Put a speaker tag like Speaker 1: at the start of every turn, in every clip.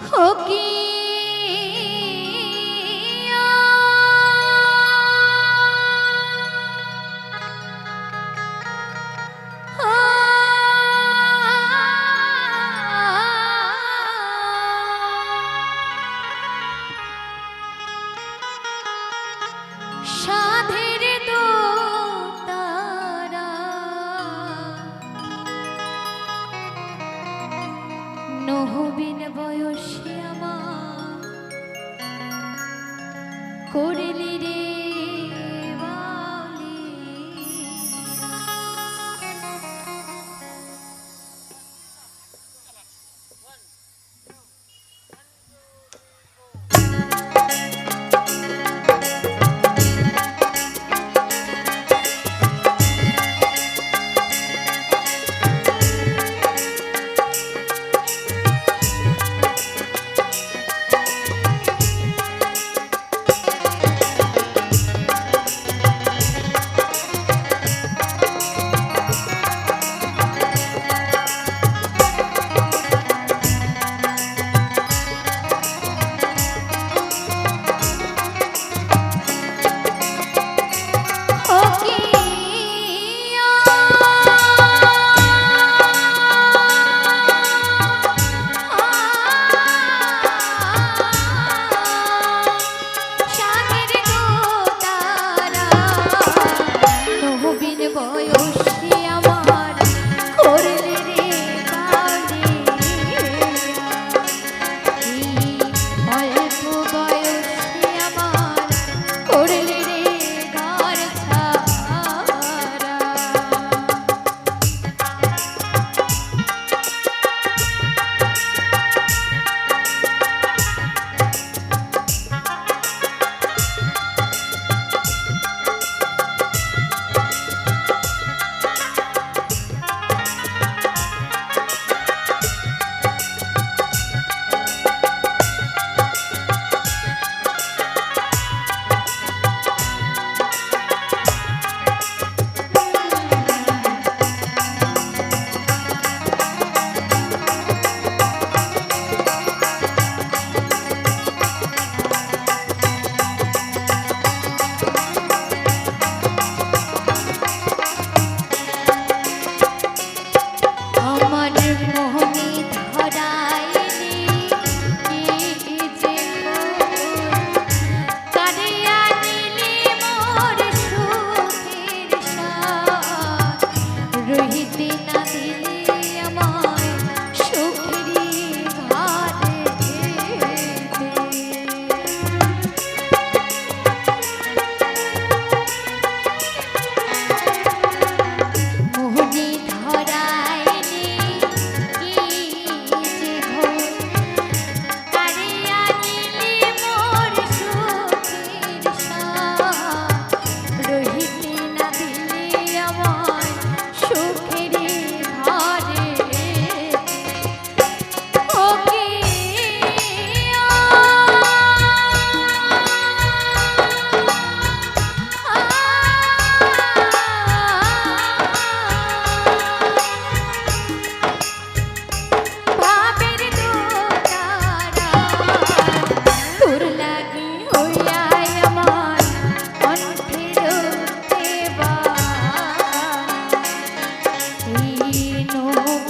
Speaker 1: ফকির নহবিন বয়সে আমার। করিলি রে জন্য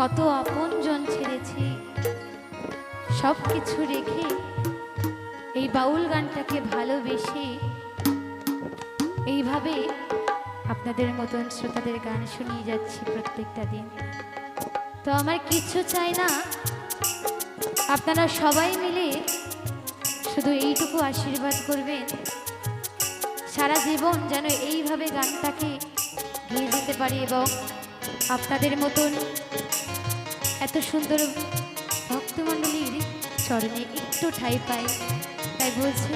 Speaker 1: কত আপনজন ছেড়েছি। সব কিছু রেখে এই বাউল গানটাকে ভালোবেসে এইভাবে আপনাদের মতন শ্রোতাদের গান শুনিয়ে যাচ্ছি প্রত্যেকটা দিন। তো আমার কিচ্ছু চাই না। আপনারা সবাই মিলে শুধু এইটুকু আশীর্বাদ করবেন। সারা জীবন যেন এইভাবে গানটাকে গিয়ে যেতে পারি এবং আপনাদের মতন এত সুন্দর ভক্তমণ্ডলীর চরণে একটু ঠাই পাই তাই বলছি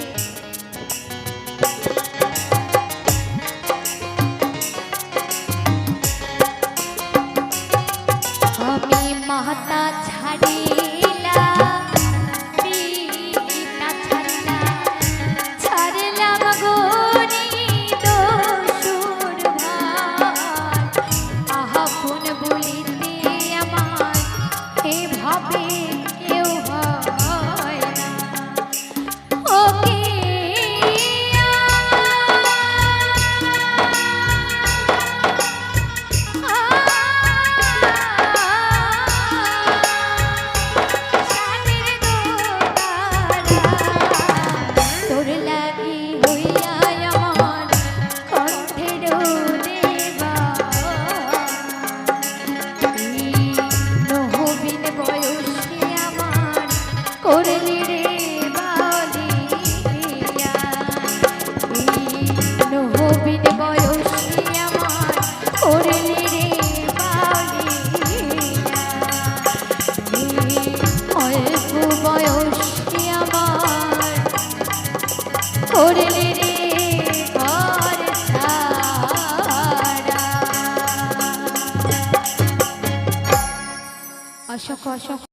Speaker 1: বয়সে আমার? করলি রে অসংখ্য অসংখ্য